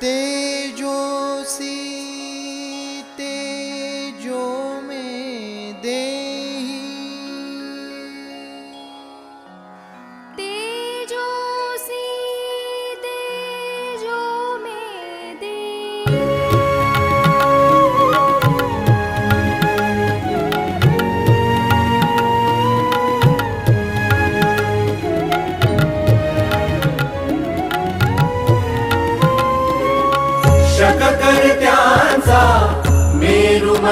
तेजोसी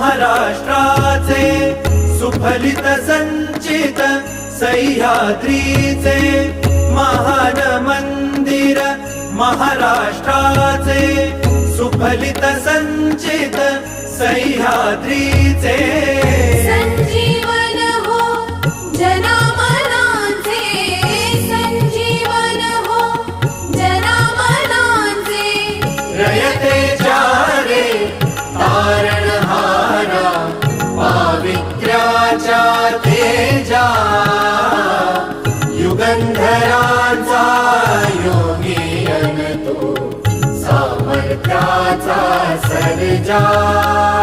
महाराष्ट्राचे सुफलित संचित सह्याद्रीचे महान मंदिर महाराष्ट्राचे सुफलित संचित सह्याद्रीचे. संजीवन हो जनामनांचे संजीवन हो जनामनांचे. रयतेच्या रे तेजा युगंधराचा योगी तो सामर्थ्याचा सर्जा.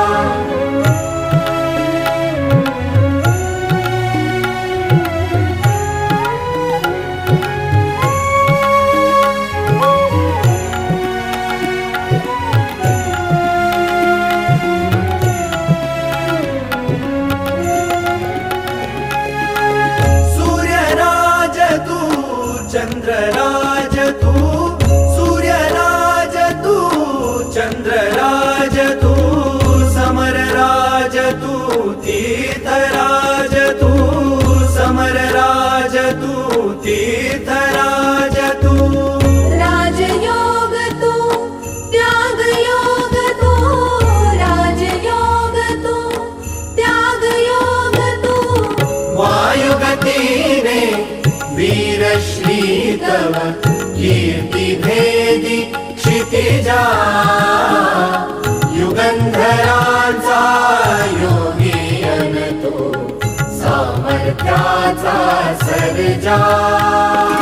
तीर्थराज तू समरराज तू तीर्थराज तू राजयोग तू त्यागयोग तू राजयोग तू त्यागयोग तू वायुगतीने वीरश्री तव कीर्ती भेदी क्षितिजा। युगंधराचा सामर्थ्याचा सर्जा तू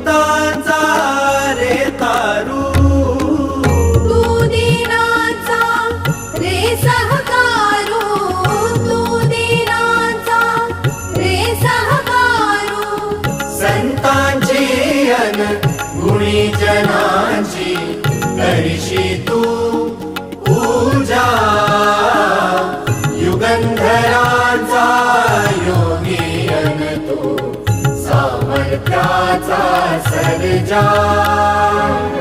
पतितांचा रे तारू. तू दीनाचा रे सहकारू. तू दीनाचा रे सहकारू. संतांची अन गुणी जनांची करशी तू पूजा. युगंधराचा योगी अन तो सामर्थ्याचा फैल जाए